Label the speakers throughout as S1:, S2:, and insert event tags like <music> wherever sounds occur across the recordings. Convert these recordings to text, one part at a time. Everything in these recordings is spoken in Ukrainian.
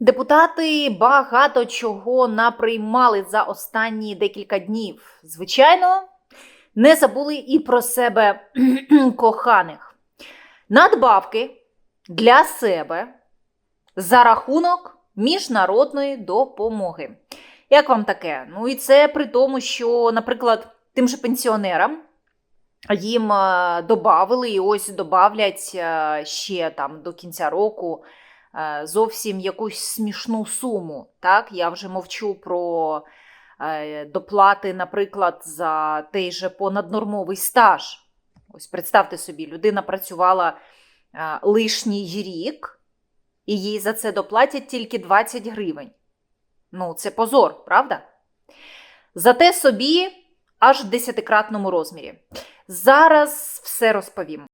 S1: Депутати багато чого наприймали за останні декілька днів. Звичайно, не забули і про себе <clears throat> коханих. Надбавки для себе за рахунок міжнародної допомоги. Як вам таке? Ну і це при тому, що, наприклад, тим же пенсіонерам їм е, добавили і ось добавлять е, ще там до кінця року зовсім якусь смішну суму. Так, я вже мовчу про е, доплати, наприклад, за той же понаднормовий стаж. Ось представте собі, людина працювала е, лишній рік, і їй за це доплатять тільки 20 гривень. Ну, це позор, правда? Зате собі аж в десятикратному розмірі. Зараз все розповім.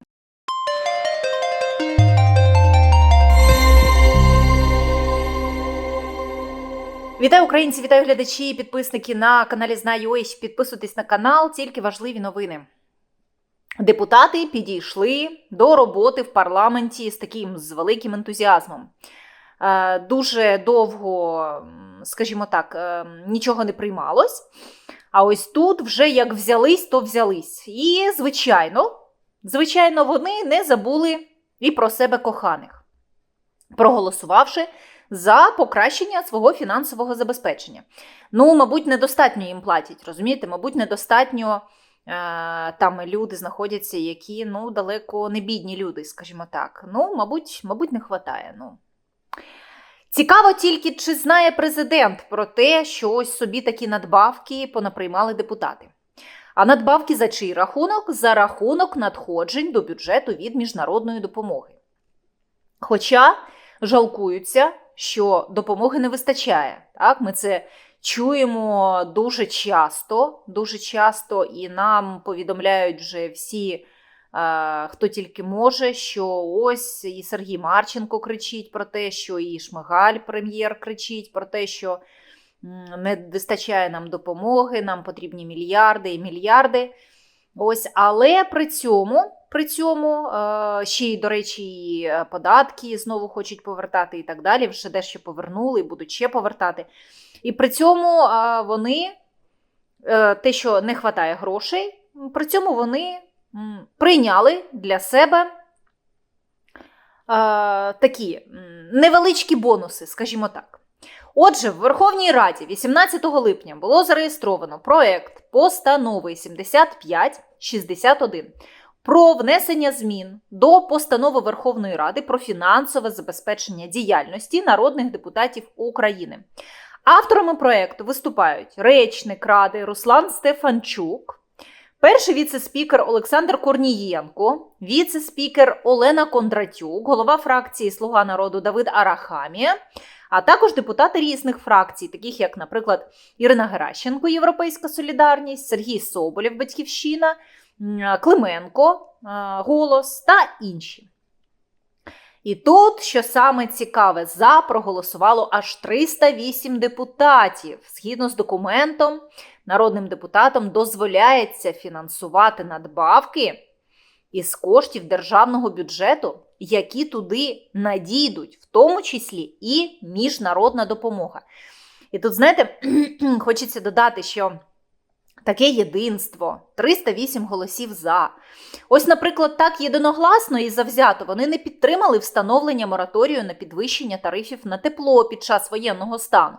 S1: Вітаю українці, вітаю глядачі і підписники на каналі Знаю. Ось Підписуйтесь на канал, тільки важливі новини. Депутати підійшли до роботи в парламенті з таким з великим ентузіазмом. Е, Дуже довго, скажімо так, е, нічого не приймалось. А ось тут вже як взялись, то взялись. І, звичайно, звичайно, вони не забули і про себе коханих, проголосувавши за покращення свого фінансового забезпечення. Ну, мабуть, недостатньо їм платять, розумієте? Мабуть, недостатньо е, там люди знаходяться, які ну, далеко не бідні люди, скажімо так. Ну, мабуть, мабуть, не вистачає. Ну. Цікаво тільки, чи знає президент про те, що ось собі такі надбавки понаприймали депутати. А надбавки за чий рахунок? За рахунок надходжень до бюджету від міжнародної допомоги. Хоча жалкуються, що допомоги не вистачає. Так? Ми це чуємо дуже часто, дуже часто, і нам повідомляють вже всі е, хто тільки може, що ось і Сергій Марченко кричить про те, що і Шмигаль, прем'єр, кричить про те, що не вистачає нам допомоги, нам потрібні мільярди і мільярди. Ось, але при цьому, при цьому е, ще й, до речі, і е, податки знову хочуть повертати і так далі. Вже дещо повернули і будуть ще повертати. І при цьому е, вони, те, що не вистачає грошей, при цьому вони прийняли для себе такі невеличкі бонуси, скажімо так. Отже, в Верховній Раді 18 липня було зареєстровано проект постанови 7561 про внесення змін до постанови Верховної Ради про фінансове забезпечення діяльності народних депутатів України. Авторами проекту виступають речник Ради Руслан Стефанчук, перший віце-спікер Олександр Корнієнко, віце-спікер Олена Кондратюк, голова фракції Слуга народу Давид Арахамія, а також депутати різних фракцій, таких як, наприклад, Ірина Геращенко, Європейська Солідарність, Сергій Соболєв, Батьківщина, Клименко, Голос та інші. І тут, що саме цікаве, за проголосувало аж 308 депутатів. Згідно з документом, народним депутатам дозволяється фінансувати надбавки із коштів державного бюджету, які туди надійдуть, в тому числі і міжнародна допомога. І тут, знаєте, <clears throat> хочеться додати, що таке єдинство, 308 голосів за. Ось, наприклад, так єдиногласно і завзято вони не підтримали встановлення мораторію на підвищення тарифів на тепло під час воєнного стану.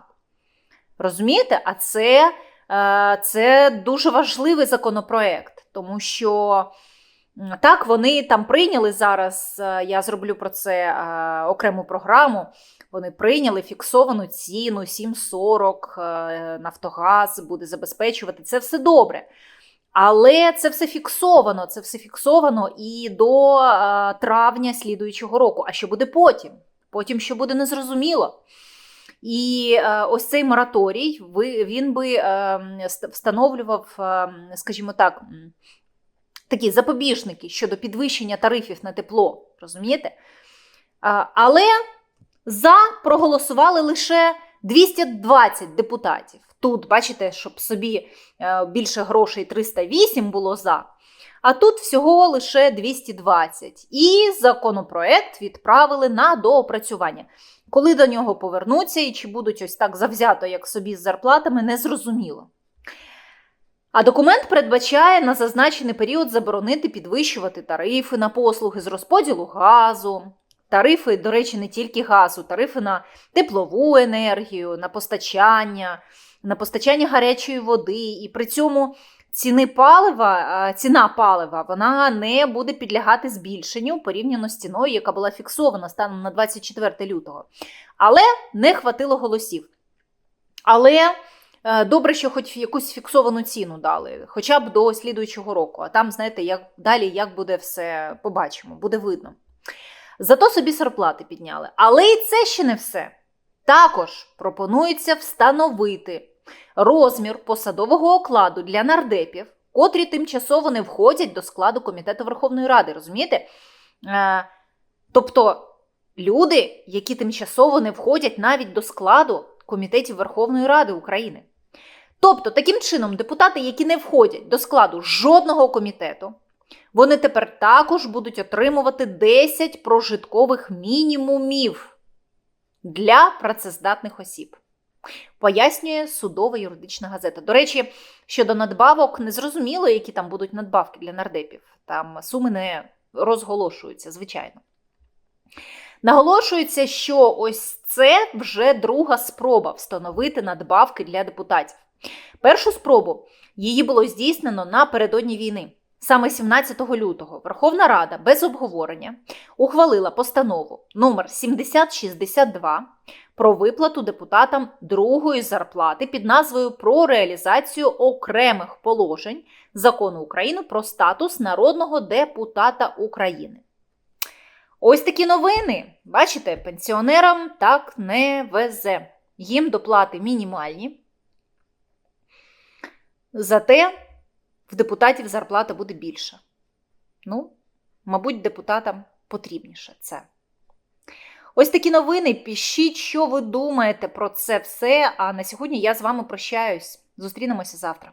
S1: Розумієте? А це, е, це дуже важливий законопроект, тому що. Так, вони там прийняли зараз. е, Я зроблю про це е, окрему програму. Вони прийняли фіксовану ціну 7,40, е, Нафтогаз буде забезпечувати. Це все добре. Але це все фіксовано. Це все фіксовано і до травня слідуючого року. А що буде потім? Потім що буде незрозуміло. І ось цей мораторій він би е, встановлював, е, скажімо так, такі запобіжники щодо підвищення тарифів на тепло. Розумієте? Але за проголосували лише 220 депутатів. Тут, бачите, щоб собі е, більше грошей 308 було за. А тут всього лише 220. І законопроект відправили на доопрацювання. Коли до нього повернуться і чи будуть ось так завзято, як собі з зарплатами, незрозуміло. А документ передбачає на зазначений період заборонити підвищувати тарифи на послуги з розподілу газу. Тарифи, до речі, не тільки газу, тарифи на теплову енергію, на постачання, на постачання гарячої води. І при цьому ціни палива, ціна палива вона не буде підлягати збільшенню порівняно з ціною, яка була фіксована станом на 24 лютого. Але не хватило голосів. Але добре, що хоч якусь фіксовану ціну дали, хоча б до слідуючого року. А там, знаєте, як далі як буде все, побачимо, буде видно. Зато собі зарплати підняли. Але і це ще не все. Також пропонується встановити розмір посадового окладу для нардепів, котрі тимчасово не входять до складу Комітету Верховної Ради. Розумієте? Е, тобто люди, які тимчасово не входять навіть до складу Комітетів Верховної Ради України. Тобто, таким чином, депутати, які не входять до складу жодного комітету, вони тепер також будуть отримувати 10 прожиткових мінімумів для працездатних осіб. Пояснює судова юридична газета. До речі, щодо надбавок, не зрозуміло, які там будуть надбавки для нардепів. Там суми не розголошуються, звичайно. Наголошується, що ось це вже друга спроба встановити надбавки для депутатів. Першу спробу її було здійснено напередодні війни. Саме 17 лютого Верховна Рада без обговорення ухвалила постанову номер 7062 про виплату депутатам другої зарплати під назвою Про реалізацію окремих положень закону України про статус народного депутата України. Ось такі новини. Бачите, пенсіонерам так не везе. Їм доплати мінімальні. Зате в депутатів зарплата буде більша. Ну, мабуть, депутатам потрібніше це. Ось такі новини. Пишіть, що ви думаєте про це все. А на сьогодні я з вами прощаюсь. Зустрінемося завтра.